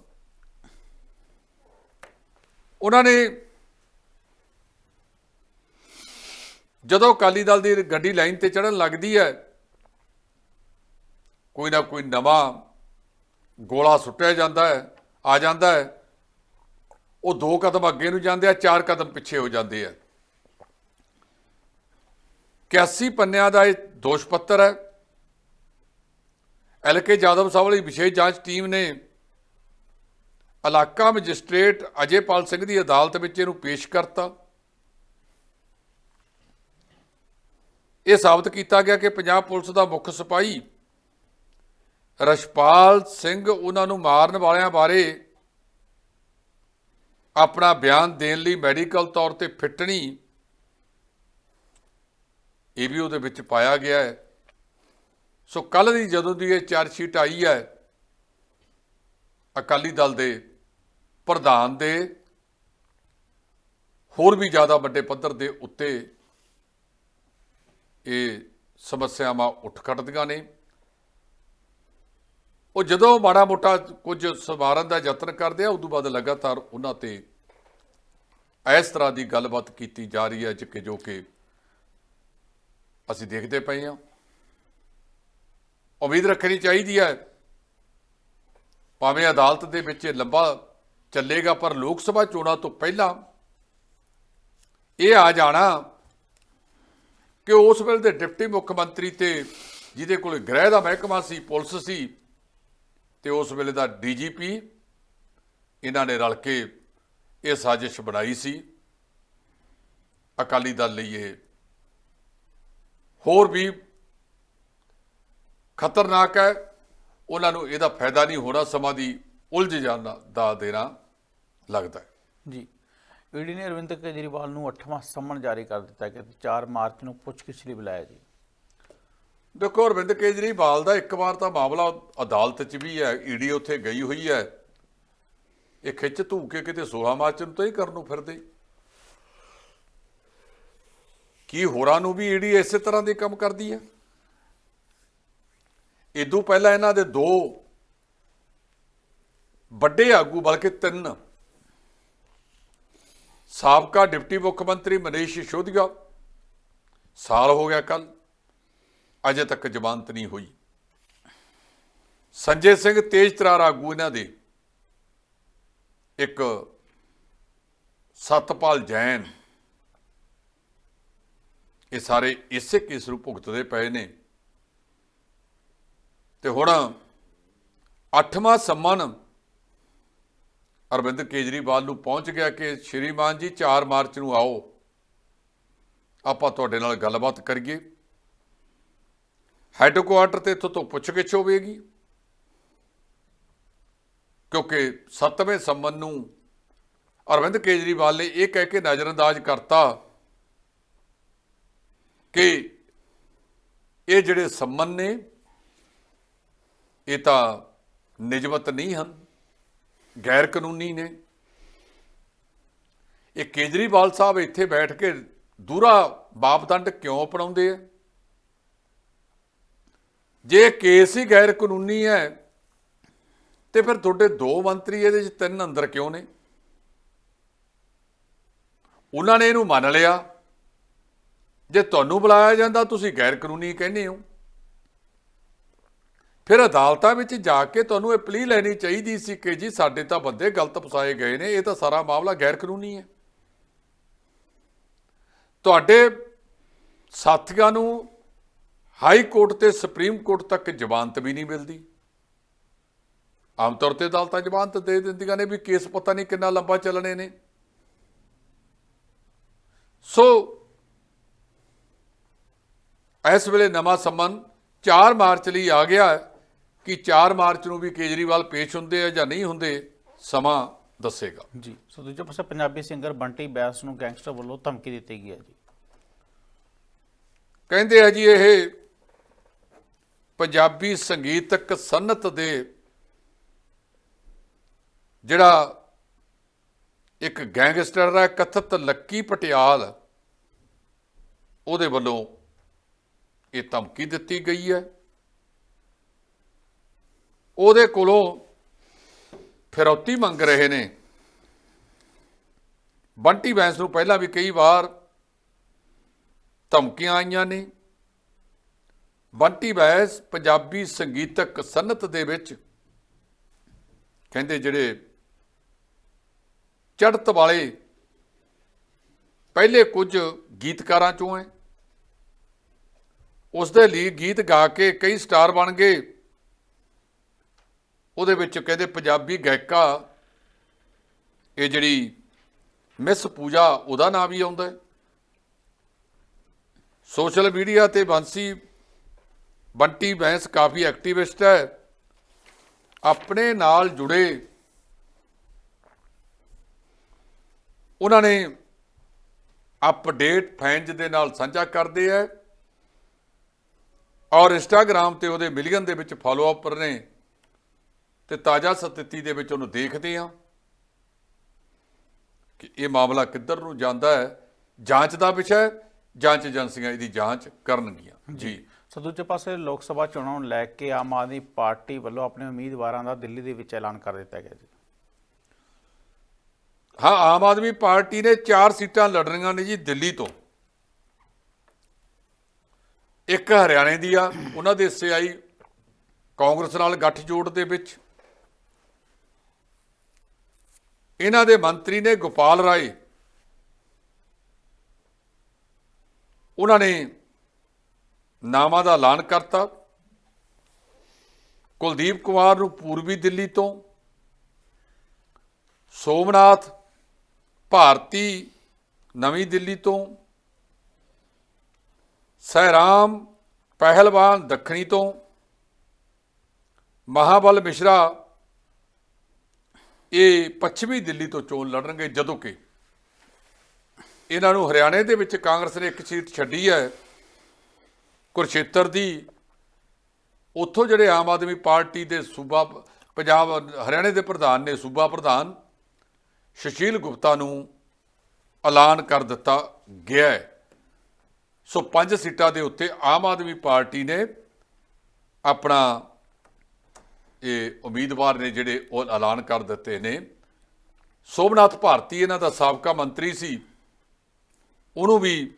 ਉਹਨਾਂ ਨੇ ਜਦੋਂ ਅਕਾਲੀ ਦਲ ਦੀ ਗੱਡੀ ਲਾਈਨ ਤੇ ਚੜਨ ਲੱਗਦੀ ਹੈ, ਕੋਈ ਨਾ ਕੋਈ ਨਵਾਂ ਗੋਲਾ ਸੁੱਟਿਆ ਜਾਂਦਾ ਹੈ, ਆ ਜਾਂਦਾ ਹੈ। ਉਹ ਦੋ ਕਦਮ ਅੱਗੇ ਨੂੰ ਜਾਂਦੇ ਆ, ਚਾਰ ਕਦਮ ਪਿੱਛੇ ਹੋ ਜਾਂਦੇ ਆ। 81 ਪੰਨਿਆਂ ਦਾ ਇਹ ਦੋਸ਼ ਪੱਤਰ ਹੈ। ਐਲਕੇ ਜਾਦਵ ਸਾਹਿਬ ਵਾਲੀ ਵਿਸ਼ੇਸ਼ ਜਾਂਚ ਟੀਮ ਨੇ ਇਲਾਕਾ ਮੈਜਿਸਟ੍ਰੇਟ ਅਜੇਪਾਲ ਸਿੰਘ ਦੀ ਅਦਾਲਤ ਵਿੱਚ ਇਹਨੂੰ ਪੇਸ਼ ਕਰਤਾ। ਇਹ ਸਾਬਤ ਕੀਤਾ ਗਿਆ ਕਿ ਪੰਜਾਬ ਪੁਲਿਸ ਦਾ ਮੁੱਖ ਸਿਪਾਹੀ ਰਸ਼ਪਾਲ ਸਿੰਘ ਉਹਨਾਂ ਨੂੰ ਮਾਰਨ ਵਾਲਿਆਂ ਬਾਰੇ ਆਪਣਾ ਬਿਆਨ ਦੇਣ ਲਈ ਮੈਡੀਕਲ ਤੌਰ ਤੇ ਫਿੱਟਣੀ ਇਹ ਵੀ ਉਹਦੇ ਵਿੱਚ ਪਾਇਆ ਗਿਆ ਹੈ। ਸੋ ਕੱਲ ਦੀ ਜਦੋਂ ਦੀ ਇਹ ਚਾਰਜ ਸ਼ੀਟ ਆਈ ਹੈ, ਅਕਾਲੀ ਦਲ ਦੇ ਪ੍ਰਧਾਨ ਦੇ, ਹੋਰ ਵੀ ਜ਼ਿਆਦਾ ਵੱਡੇ ਪੱਧਰ ਦੇ ਉੱਤੇ ਇਹ ਸਮੱਸਿਆਵਾਂ ਉੱਠ ਖੜਦੀਆਂ ਨੇ। ਉਹ ਜਦੋਂ ਮਾੜਾ ਮੋਟਾ ਕੁਝ ਸਵਾਰਨ ਦਾ ਯਤਨ ਕਰਦੇ ਆ ਉਦੋਂ ਬਾਅਦ ਲਗਾਤਾਰ ਉਹਨਾਂ ਤੇ ਇਸ ਤਰ੍ਹਾਂ ਦੀ ਗੱਲਬਾਤ ਕੀਤੀ ਜਾ ਰਹੀ ਹੈ ਕਿ ਜੋ ਕਿ ਅਸੀਂ ਦੇਖਦੇ ਪਏ ਹਾਂ। ਉਮੀਦ ਰੱਖਣੀ ਚਾਹੀਦੀ ਹੈ। ਭਾਵੇਂ ਅਦਾਲਤ ਦੇ ਵਿੱਚ ਇਹ ਲੰਬਾ ਚੱਲੇਗਾ, ਪਰ ਲੋਕ ਸਭਾ ਚੋਣਾਂ ਤੋਂ ਪਹਿਲਾਂ ਇਹ ਆ ਜਾਣਾ ਕਿ ਉਸ ਵੇਲੇ ਦੇ ਡਿਪਟੀ ਮੁੱਖ ਮੰਤਰੀ ਤੇ ਜਿਹਦੇ ਕੋਲ ਗ੍ਰਹਿ ਦਾ ਮਹਿਕਮਾ ਸੀ, ਪੁਲਿਸ ਸੀ, ਤੇ ਉਸ ਵੇਲੇ ਦਾ ਡੀਜੀਪੀ, ਇਹਨਾਂ ਨੇ ਰਲ ਕੇ ਇਹ ਸਾਜ਼ਿਸ਼ ਬਣਾਈ ਸੀ। ਅਕਾਲੀ ਦਲ ਲਈ ਇਹ ਹੋਰ ਵੀ ਖਤਰਨਾਕ ਹੈ। ਉਹਨਾਂ ਨੂੰ ਇਹਦਾ ਫਾਇਦਾ ਨਹੀਂ ਹੋਣਾ ਸਮਾਂ ਦੀ ਉਲਝ ਜਾਣ ਦਾ ਦੇਣਾ ਲੱਗਦਾ ਹੈ। ਜੀ। ਈਡੀ ਨੇ ਅਰਵਿੰਦ ਕੇਜਰੀਵਾਲ ਨੂੰ 8ਵਾਂ ਸੰਮਨ ਜਾਰੀ ਕਰ ਦਿੱਤਾ ਤੇ 4 ਮਾਰਚ ਨੂੰ ਪੁੱਛਗਿੱਛ ਲਈ ਬੁਲਾਇਆ ਜੀ ਦੇਖੋ ਅਰਵਿੰਦ ਕੇਜਰੀਵਾਲ ਦਾ ਇੱਕ ਵਾਰ ਤਾਂ ਮਾਮਲਾ ਅਦਾਲਤ 'ਚ ਵੀ ਹੈ ਈਡੀ ਉੱਥੇ ਗਈ ਹੋਈ ਹੈ। ਇਹ ਖਿੱਚ ਧੂ ਕੇ ਕਿਤੇ 16 ਮਾਰਚ ਨੂੰ ਤਾਂ ਹੀ ਕਰਨ ਨੂੰ ਫਿਰਦੇ। ਕੀ ਹੋਰਾਂ ਨੂੰ ਵੀ ਈਡੀ ਇਸੇ ਤਰ੍ਹਾਂ ਦੇ ਕੰਮ ਕਰਦੀ ਹੈ? ਇਦੋਂ ਪਹਿਲਾਂ ਇਹਨਾਂ ਦੇ ਦੋ ਵੱਡੇ ਆਗੂ, ਬਲਕਿ ਤਿੰਨ ਸਾਬਕਾ ਡਿਪਟੀ ਮੁੱਖ ਮੰਤਰੀ ਮਨੀਸ਼ ਸਿਸੋਦੀਆ, ਸਾਲ ਹੋ ਗਿਆ ਕੱਲ ਅਜੇ ਤੱਕ ਜ਼ਮਾਨਤ ਨਹੀਂ ਹੋਈ। ਸੰਜੇ ਸਿੰਘ ਤੇਜ ਤਰਾਰ ਆਗੂ ਇਹਨਾਂ ਦੇ, ਇੱਕ ਸਤਪਾਲ ਜੈਨ, ਇਹ ਸਾਰੇ ਇਸੇ ਕੇਸ ਨੂੰ ਭੁਗਤਦੇ ਪਏ ਨੇ। ਤੇ ਹੁਣ 8ਵਾਂ ਸੰਮਨ ਅਰਵਿੰਦ ਕੇਜਰੀਵਾਲ ਨੂੰ ਪਹੁੰਚ ਗਿਆ ਕਿ ਸ਼੍ਰੀਮਾਨ ਜੀ 4 ਮਾਰਚ ਨੂੰ ਆਓ। ਆਪਾਂ ਤੁਹਾਡੇ ਨਾਲ ਗੱਲਬਾਤ ਕਰੀਏ। ਹੈੱਡਕੁਆਰਟਰ ਤੇ ਇੱਥੋਂ ਤੋਂ ਪੁੱਛਗਿੱਛ ਹੋਵੇਗੀ, ਕਿਉਂਕਿ 7ਵੇਂ ਸੰਮਨ ਨੂੰ ਅਰਵਿੰਦ ਕੇਜਰੀਵਾਲ ਨੇ ਇਹ ਕਹਿ ਕੇ ਨਜ਼ਰਅੰਦਾਜ਼ ਕਰਤਾ ਕਿ ਇਹ ਜਿਹੜੇ ਸੰਮਨ ਨੇ ਇਹ ਤਾਂ ਨਿਯਮਤ ਨਹੀਂ ਹਨ ਗੈਰ ਕਾਨੂੰਨੀ ਨੇ। ਇਹ ਕੇਜਰੀਵਾਲ ਸਾਹਿਬ ਇੱਥੇ ਬੈਠ ਕੇ ਦੂਰਾ ਬਾਪਦੰਡ ਕਿਉਂ ਅਪਣਾਉਂਦੇ ਆ? ਜੇ ਕੇਸ ਹੀ ਗੈਰ ਕਾਨੂੰਨੀ ਹੈ, ਤੇ ਫਿਰ ਤੁਹਾਡੇ ਦੋ ਮੰਤਰੀ ਇਹਦੇ ਚ ਤਿੰਨ ਅੰਦਰ ਕਿਉਂ ਨੇ? ਉਹਨਾਂ ਨੇ ਇਹਨੂੰ ਮੰਨ ਲਿਆ। ਜੇ ਤੁਹਾਨੂੰ ਬੁਲਾਇਆ ਜਾਂਦਾ, ਤੁਸੀਂ ਗੈਰ ਕਾਨੂੰਨੀ ਕਹਿੰਦੇ ਹੋ। ਫਿਰ ਅਦਾਲਤਾਂ ਵਿੱਚ ਜਾ ਕੇ ਤੁਹਾਨੂੰ ਇਹ ਪਲੀ ਲੈਣੀ ਚਾਹੀਦੀ ਸੀ ਕਿ ਜੀ ਸਾਡੇ ਤਾਂ ਬੰਦੇ ਗਲਤ ਫਸਾਏ ਗਏ ਨੇ, ਇਹ ਤਾਂ ਸਾਰਾ ਮਾਮਲਾ ਗੈਰ ਕਾਨੂੰਨੀ ਹੈ। ਤੁਹਾਡੇ ਸਾਥੀਆਂ ਨੂੰ ਹਾਈ ਕੋਰਟ ਤੇ ਸੁਪਰੀਮ ਕੋਰਟ ਤੱਕ ਜ਼ਮਾਨਤ ਵੀ ਨਹੀਂ ਮਿਲਦੀ। ਆਮ ਤੌਰ ਤੇ ਅਦਾਲਤਾਂ ਜ਼ਮਾਨਤ ਦੇ ਦਿੰਦੀਆਂ ਨੇ ਵੀ ਕੇਸ ਪਤਾ ਨਹੀਂ ਕਿੰਨਾ ਲੰਬਾ ਚੱਲਣੇ ਨੇ। ਸੋ ਇਸ ਵੇਲੇ ਨਵਾਂ ਸੰਮਨ 4 ਮਾਰਚ ਲਈ ਆ ਗਿਆ ਹੈ। ਕਿ 4 ਮਾਰਚ ਨੂੰ ਵੀ ਕੇਜਰੀਵਾਲ ਪੇਸ਼ ਹੁੰਦੇ ਆ ਜਾਂ ਨਹੀਂ ਹੁੰਦੇ ਸਮਾਂ ਦੱਸੇਗਾ। ਜੀ ਸੋ ਦੂਜੇ ਪਾਸੇ ਪੰਜਾਬੀ ਸਿੰਗਰ ਬੰਟੀ ਬੈਸ ਨੂੰ ਗੈਂਗਸਟਰ ਵੱਲੋਂ ਧਮਕੀ ਦਿੱਤੀ ਗਈ ਹੈ ਜੀ। ਕਹਿੰਦੇ ਆ ਜੀ ਇਹ ਪੰਜਾਬੀ ਸੰਗੀਤਕ ਸਨਅਤ ਦੇ ਜਿਹੜਾ ਇੱਕ ਗੈਂਗਸਟਰ ਹੈ ਕਥਤ ਲੱਕੀ ਪਟਿਆਲ ਉਹਦੇ ਵੱਲੋਂ ਇਹ ਧਮਕੀ ਦਿੱਤੀ ਗਈ ਹੈ। ਉਹਦੇ ਕੋਲੋਂ ਫਿਰੌਤੀ ਮੰਗ ਰਹੇ ਨੇ। ਬੰਟੀ ਬੈਂਸ ਨੂੰ ਪਹਿਲਾਂ ਵੀ ਕਈ ਵਾਰ ਧਮਕੀਆਂ ਆਈਆਂ ਨੇ। ਬੰਟੀ ਬੈਂਸ ਪੰਜਾਬੀ ਸੰਗੀਤਕ ਸਨਅਤ ਦੇ ਵਿੱਚ ਕਹਿੰਦੇ ਜਿਹੜੇ ਚੜ੍ਹਤ ਵਾਲੇ ਪਹਿਲੇ ਕੁਝ ਗੀਤਕਾਰਾਂ ਚੋਂ ਹੈ। ਉਸ ਦੇ ਲਈ ਗੀਤ ਗਾ ਕੇ ਕਈ ਸਟਾਰ ਬਣ ਗਏ। ਉਹਦੇ ਵਿੱਚ ਕਹਿੰਦੇ ਪੰਜਾਬੀ ਗਾਇਕਾ, ਇਹ ਜਿਹੜੀ ਮਿਸ ਪੂਜਾ, ਉਹਦਾ ਨਾਂ ਵੀ ਆਉਂਦਾ ਹੈ। ਸੋਸ਼ਲ ਮੀਡੀਆ ਤੇ ਬੰਸੀ ਬੰਟੀ ਬੈਂਸ ਕਾਫੀ ਐਕਟਿਵਿਸਟ ਹੈ। ਆਪਣੇ ਨਾਲ ਜੁੜੇ ਉਹਨਾਂ ਨੇ ਅਪਡੇਟ ਫੈਨਜ ਦੇ ਨਾਲ ਸਾਂਝਾ ਕਰਦੇ ਆ ਔਰ ਇੰਸਟਾਗ੍ਰam ਤੇ ਉਹਦੇ ਮਿਲੀਅਨ ਦੇ ਵਿੱਚ ਫਾਲੋਅਰ ਨੇ। ਤੇ ਤਾਜ਼ਾ ਸਥਿਤੀ ਦੇ ਵਿੱਚ ਉਹਨੂੰ ਦੇਖਦੇ ਆ ਕਿ ਇਹ ਮਾਮਲਾ ਕਿੱਧਰ ਨੂੰ ਜਾਂਦਾ ਹੈ। ਜਾਂਚ ਦਾ ਵਿਸ਼ਾ ਹੈ ਜਾਂਚ ਏਜੰਸੀਆਂ ਇਹਦੀ ਜਾਂਚ ਕਰਨਗੀਆਂ। ਜੀ। ਸੋ ਦੂਜੇ ਪਾਸੇ ਲੋਕ ਸਭਾ ਚੋਣਾਂ ਨੂੰ ਲੈ ਕੇ ਆਮ ਆਦਮੀ ਪਾਰਟੀ ਵੱਲੋਂ ਆਪਣੇ ਉਮੀਦਵਾਰਾਂ ਦਾ ਦਿੱਲੀ ਦੇ ਵਿੱਚ ਐਲਾਨ ਕਰ ਦਿੱਤਾ ਗਿਆ ਜੀ। ਹਾਂ ਆਮ ਆਦਮੀ ਪਾਰਟੀ ਨੇ ਚਾਰ ਸੀਟਾਂ ਲੜਨੀਆਂ ਨੇ ਜੀ ਦਿੱਲੀ ਤੋਂ। ਇੱਕ ਹਰਿਆਣੇ ਦੀ ਆ ਉਹਨਾਂ ਦੇ ਹਿੱਸੇ ਆਈ ਕਾਂਗਰਸ ਨਾਲ ਗੱਠਜੋੜ ਦੇ ਵਿੱਚ। ਇਹਨਾਂ ਦੇ ਮੰਤਰੀ ਨੇ ਗੋਪਾਲ ਰਾਏ, ਉਹਨਾਂ ਨੇ ਨਾਵਾਂ ਦਾ ਐਲਾਨ ਕਰਤਾ। ਕੁਲਦੀਪ ਕੁਮਾਰ ਨੂੰ ਪੂਰਬੀ ਦਿੱਲੀ ਤੋਂ, ਸੋਮਨਾਥ ਭਾਰਤੀ ਨਵੀਂ ਦਿੱਲੀ ਤੋਂ, ਸਹਿਰਾਮ ਪਹਿਲਵਾਨ ਦੱਖਣੀ ਤੋਂ, ਮਹਾਬਲ ਮਿਸ਼ਰਾ ਇਹ ਪੱਛਮੀ ਦਿੱਲੀ ਤੋਂ ਚੋਣ ਲੜਨਗੇ ਜਦੋਂ ਕਿ ਇਹਨਾਂ ਨੂੰ ਹਰਿਆਣੇ ਦੇ ਵਿੱਚ ਕਾਂਗਰਸ ਨੇ ਇੱਕ ਸੀਟ ਛੱਡੀ ਹੈ ਕੁਰਸ਼ੇਤਰ ਦੀ। ਉੱਥੋਂ ਜਿਹੜੇ ਆਮ ਆਦਮੀ ਪਾਰਟੀ ਦੇ ਸੂਬਾ ਪੰਜਾਬ, ਹਰਿਆਣੇ ਦੇ ਪ੍ਰਧਾਨ ਨੇ ਸੂਬਾ ਪ੍ਰਧਾਨ ਸੁਸ਼ੀਲ ਗੁਪਤਾ ਨੂੰ ਐਲਾਨ ਕਰ ਦਿੱਤਾ ਗਿਆ ਹੈ। ਸੋ ਪੰਜ ਸੀਟਾਂ ਦੇ ਉੱਤੇ ਆਮ ਆਦਮੀ ਪਾਰਟੀ ਨੇ ਆਪਣਾ ਇਹ ਉਮੀਦਵਾਰ ਨੇ ਜਿਹੜੇ ਉਹ ਐਲਾਨ ਕਰ ਦਿੱਤੇ ਨੇ। ਸੋਮਨਾਥ ਭਾਰਤੀ ਇਹਨਾਂ ਦਾ ਸਾਬਕਾ ਮੰਤਰੀ ਸੀ। ਉਹਨੂੰ ਵੀ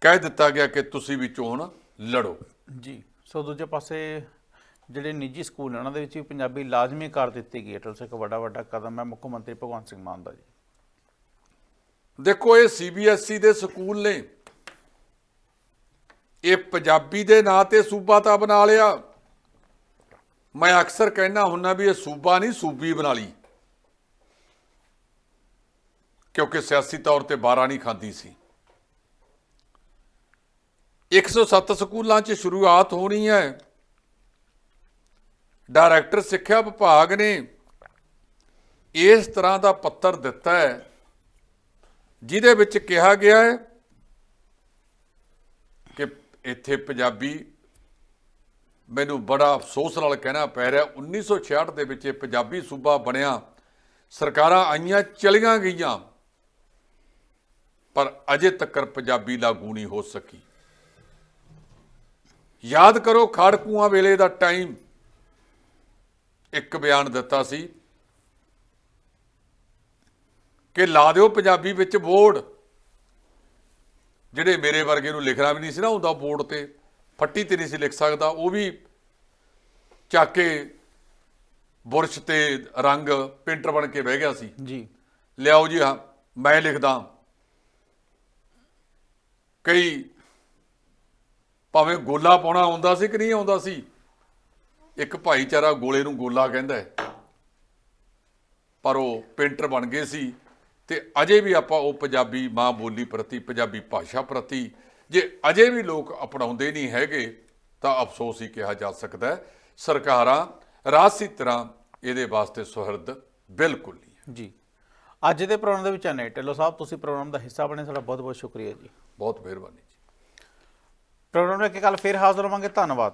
ਕਹਿ ਦਿੱਤਾ ਗਿਆ ਕਿ ਤੁਸੀਂ ਵੀ ਚੋਣ ਲੜੋ। ਜੀ ਸੋ ਦੂਜੇ ਪਾਸੇ ਜਿਹੜੇ ਨਿੱਜੀ ਸਕੂਲ ਨੇ ਉਹਨਾਂ ਦੇ ਵਿੱਚ ਵੀ ਪੰਜਾਬੀ ਲਾਜ਼ਮੀ ਕਰ ਦਿੱਤੀ ਗਈ ਹੈ। ਟਲਸੇ ਇੱਕ ਵੱਡਾ ਵੱਡਾ ਕਦਮ ਹੈ ਮੁੱਖ ਮੰਤਰੀ ਭਗਵੰਤ ਸਿੰਘ ਮਾਨ ਦਾ ਜੀ। ਦੇਖੋ ਇਹ ਸੀਬੀਐਸਈ ਦੇ ਸਕੂਲ ਨੇ। ਇਹ ਪੰਜਾਬੀ ਦੇ ਨਾਂ ਤੇ ਸੂਬਾ ਤਾਂ ਬਣਾ ਲਿਆ। ਮੈਂ ਅਕਸਰ ਕਹਿਣਾ ਹੁੰਨਾ ਵੀ ਇਹ ਸੂਬਾ ਨਹੀਂ, ਸੂਬੀ ਬਣਾ ਲਈ। ਕਿਉਂਕਿ ਸਿਆਸੀ ਤੌਰ ਤੇ 12 ਨਹੀਂ ਖਾਂਦੀ ਸੀ। 107 ਸਕੂਲਾਂ 'ਚ ਸ਼ੁਰੂਆਤ ਹੋਣੀ ਹੈ। ਡਾਇਰੈਕਟਰ ਸਿੱਖਿਆ ਵਿਭਾਗ ਨੇ ਇਸ ਤਰ੍ਹਾਂ ਦਾ ਪੱਤਰ ਦਿੱਤਾ ਹੈ, ਜਿਹਦੇ ਵਿੱਚ ਕਿਹਾ ਗਿਆ ਹੈ ਕਿ ਇੱਥੇ ਪੰਜਾਬੀ ਮੈਨੂੰ ਬੜਾ ਅਫਸੋਸ ਨਾਲ ਕਹਿਣਾ ਪੈ ਰਿਹਾ 1966 ਦੇ ਵਿੱਚ ਇਹ ਪੰਜਾਬੀ ਸੂਬਾ ਬਣਿਆ, ਸਰਕਾਰਾਂ ਆਈਆਂ, ਚਲੀਆਂ ਗਈਆਂ, ਪਰ ਅਜੇ ਤੱਕ ਪੰਜਾਬੀ ਲਾਗੂ ਨਹੀਂ ਹੋ ਸਕੀ। ਯਾਦ ਕਰੋ, ਖਾੜਕੂਆਂ ਵੇਲੇ ਦਾ ਟਾਈਮ, ਇੱਕ ਬਿਆਨ ਦਿੱਤਾ ਸੀ ਕਿ ਲਾ ਦਿਓ ਪੰਜਾਬੀ ਵਿੱਚ ਬੋਰਡ, ਜਿਹੜੇ ਮੇਰੇ ਵਰਗੇ ਨੂੰ ਲਿਖਣਾ ਵੀ ਨਹੀਂ ਸੀ ਨਾ ਹੁੰਦਾ ਬੋਰਡ ਤੇ। ਫੱਟੀ ਤੇ ਨਹੀਂ ਸੀ ਲਿਖ ਸਕਦਾ ਉਹ ਵੀ ਚੱਕ ਕੇ ਬੁਰਸ਼ ਤੇ ਰੰਗ ਪੇਂਟਰ ਬਣ ਕੇ ਬਹਿ ਗਿਆ ਸੀ। ਜੀ। ਲਿਆਓ ਜੀ ਮੈਂ ਲਿਖਦਾ। ਕਈ ਭਾਵੇਂ ਗੋਲਾ ਪਾਉਣਾ ਆਉਂਦਾ ਸੀ ਕਿ ਨਹੀਂ ਆਉਂਦਾ ਸੀ ਇੱਕ ਭਾਈਚਾਰਾ ਗੋਲੇ ਨੂੰ ਗੋਲਾ ਕਹਿੰਦਾ ਹੈ। ਪਰ ਉਹ ਪੇਂਟਰ ਬਣ ਗਏ ਸੀ ਤੇ ਅਜੇ ਵੀ ਆਪਾਂ ਉਹ ਪੰਜਾਬੀ ਮਾਂ ਬੋਲੀ ਪ੍ਰਤੀ ਪੰਜਾਬੀ ਭਾਸ਼ਾ ਪ੍ਰਤੀ ਜੇ ਅਜੇ ਵੀ ਲੋਕ ਅਪਣਾਉਂਦੇ ਨਹੀਂ ਹੈਗੇ ਤਾਂ ਅਫਸੋਸ ਹੀ ਕਿਹਾ ਜਾ ਸਕਦਾ ਹੈ। ਸਰਕਾਰਾਂ ਰਾਸੀ ਤਰ੍ਹਾਂ ਇਹਦੇ ਵਾਸਤੇ ਸੁਹਿਰਦ ਬਿਲਕੁਲ ਨਹੀਂ ਹੈ। ਜੀ। ਅੱਜ ਦੇ ਪ੍ਰੋਗਰਾਮ ਦੇ ਵਿੱਚ ਨੇ ਢਿੱਲੋਂ ਸਾਹਿਬ ਤੁਸੀਂ ਪ੍ਰੋਗਰਾਮ ਦਾ ਹਿੱਸਾ ਬਣੇ ਤੁਹਾਡਾ ਬਹੁਤ ਬਹੁਤ ਸ਼ੁਕਰੀਆ ਜੀ। ਬਹੁਤ ਮਿਹਰਬਾਨੀ ਜੀ। ਪ੍ਰੋਗਰਾਮ ਲੈ ਕੇ ਕੱਲ ਫੇਰ ਹਾਜ਼ਰ ਹੋਵਾਂਗੇ। ਧੰਨਵਾਦ।